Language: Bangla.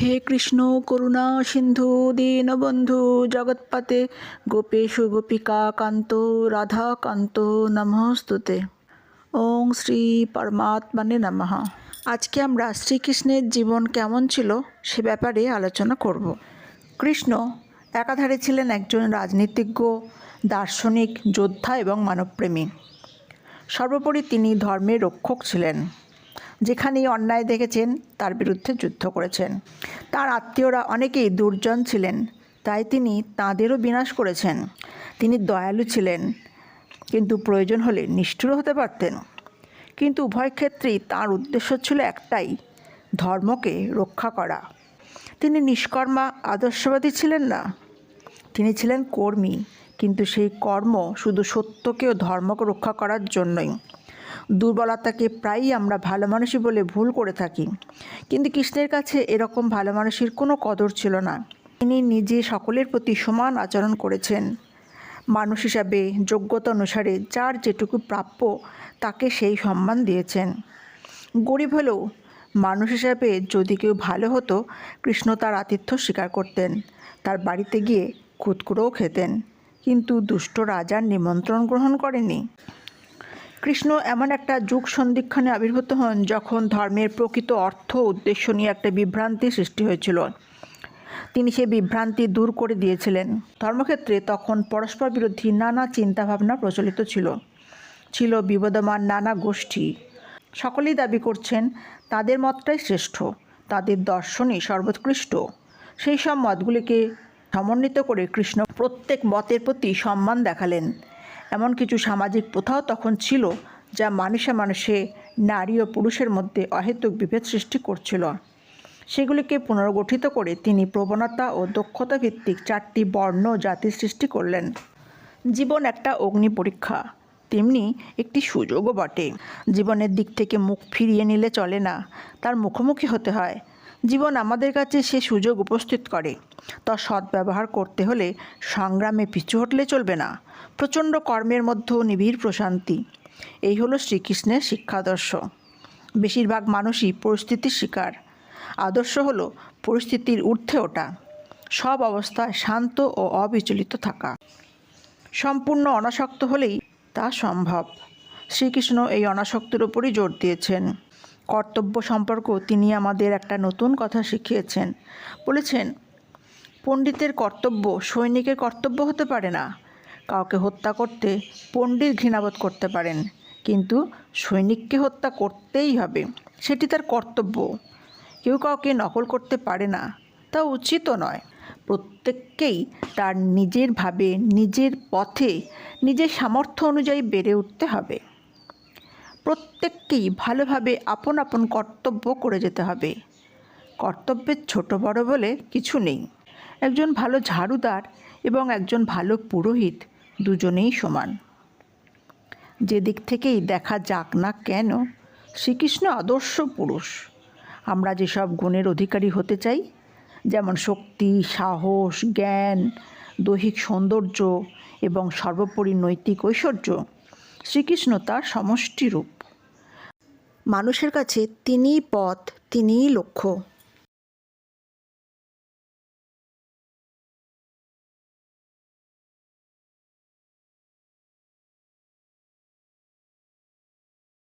হে কৃষ্ণ করুণা সিন্ধু দীনবন্ধু জগৎপাতে, গোপেশু গোপিকা কান্ত, রাধা কান্ত, নমস্তুতে। ওং শ্রী পরমাত্মানে নমঃ। আজকে আমরা শ্রীকৃষ্ণের জীবন কেমন ছিল সে ব্যাপারে আলোচনা করব। কৃষ্ণ একাধারে ছিলেন একজন রাজনীতিজ্ঞ, দার্শনিক, যোদ্ধা এবং মানবপ্রেমী। সর্বোপরি তিনি ধর্মের রক্ষক ছিলেন। যেখানেই অন্যায় দেখেছেন, তার বিরুদ্ধে যুদ্ধ করেছেন। তার আত্মীয়রা অনেকেই দুর্জন ছিলেন, তাই তিনি তাঁদেরও বিনাশ করেছেন। তিনি দয়ালু ছিলেন, কিন্তু প্রয়োজন হলে নিষ্ঠুর হতে পারতেন। কিন্তু উভয় ক্ষেত্রেই তার উদ্দেশ্য ছিল একটাই, ধর্মকে রক্ষা করা। তিনি নিষ্কর্মা, আদর্শবাদী ছিলেন না। তিনি ছিলেন কর্মী, কিন্তু সেই কর্ম শুধু সত্যকে ও ধর্মকে রক্ষা করার জন্যই। দুর্বলতাকে প্রায়ই আমরা ভালো মানুষই বলে ভুল করে থাকি। কিন্তু কৃষ্ণের কাছে এরকম ভালো মানুষের কোনো কদর ছিল না। তিনি নিজে সকলের প্রতি সমান আচরণ করেছেন। মানুষ হিসাবে যোগ্যতা অনুসারে যার যেটুকু প্রাপ্য তাকে সেই সম্মান দিয়েছেন। গরিব হলেও মানুষ হিসাবে যদি কেউ ভালো হতো, কৃষ্ণ তার আতিথ্য স্বীকার করতেন। তার বাড়িতে গিয়ে খুদকুড়োও খেতেন। কিন্তু দুষ্ট রাজার নিমন্ত্রণ গ্রহণ করেনি কৃষ্ণ এমন একটা যুগ সন্ধিক্ষণে আবির্ভূত হন যখন ধর্মের প্রকৃত অর্থ উদ্দেশ্য নিয়ে একটা বিভ্রান্তি সৃষ্টি হয়েছিল। তিনি সেই বিভ্রান্তি দূর করে দিয়েছিলেন। ধর্মক্ষেত্রে তখন পরস্পর বিরোধী নানা চিন্তাভাবনা প্রচলিত ছিল। ছিল বিবদমান নানা গোষ্ঠী। সকলেই দাবি করছেন, তাদের মতটাই শ্রেষ্ঠ, তাদের দর্শনই সর্বোৎকৃষ্ট। সেই সব মতগুলিকে সমন্বিত করে কৃষ্ণ প্রত্যেক মতের প্রতি সম্মান দেখালেন। এমন কিছু সামাজিক প্রথাও তখন ছিল যা মানুষে মানুষে নারী ও পুরুষের মধ্যে অহেতুক বিভেদ সৃষ্টি করছিল। সেগুলিকে পুনর্গঠিত করে তিনি প্রবণতা ও দক্ষতা ভিত্তিক চারটি বর্ণ জাতি সৃষ্টি করলেন। জীবন একটা অগ্নি পরীক্ষা, তেমনি একটি সুযোগও বটে। জীবনের দিক থেকে মুখ ফিরিয়ে নিলে চলে না, তার মুখোমুখি হতে হয়। জীবন আমাদের কাছে সে সুযোগ উপস্থিত করে। তার সদ্ব্যবহার করতে হলে সংগ্রামে পিছু হটলে চলবে না। প্রচণ্ড কর্মের মধ্যেও নিবিড় প্রশান্তি। এই হলো শ্রীকৃষ্ণের শিক্ষাদর্শ। বেশিরভাগ মানুষই পরিস্থিতির শিকার। আদর্শ হলো পরিস্থিতির ঊর্ধ্বে ওঠা। সব অবস্থায় শান্ত ও অবিচলিত থাকা। সম্পূর্ণ অনাসক্ত হলেই তা সম্ভব। শ্রীকৃষ্ণ এই অনাসক্তির উপরই জোর দিয়েছেন। কর্তব্য সম্পর্ক তিনি আমাদের একটা নতুন কথা শিখিয়েছেন। বলেছেন, পণ্ডিতের কর্তব্য সৈনিকের কর্তব্য হতে পারে না। কাউকে হত্যা করতে পণ্ডিত ঘৃণাবোধ করতে পারেন, কিন্তু সৈনিককে হত্যা করতেই হবে। সেটি তার কর্তব্য। কেউ কাউকে নকল করতে পারে না, তা উচিতও নয়। প্রত্যেককেই তার নিজের ভাবে, নিজের পথে, নিজের সামর্থ্য অনুযায়ী বেড়ে উঠতে হবে। প্রত্যেককেই ভালোভাবে আপন আপন কর্তব্য করে যেতে হবে। কর্তব্যের ছোট বড় বলে কিছু নেই। একজন ভালো ঝাড়ুদার এবং একজন ভালো পুরোহিত দুজনেই সমান। যে দিক থেকেই দেখা যাক না কেন, শ্রীকৃষ্ণ আদর্শ পুরুষ। আমরা যেসব গুণের অধিকারী হতে চাই, যেমন শক্তি, সাহস, জ্ঞান, দৈহিক সৌন্দর্য এবং সর্বোপরি নৈতিক ঐশ্বর্য শ্রীকৃষ্ণ তার সমষ্টি রূপ মানুষের কাছে তিনিই পথ তিনিই লক্ষ্য।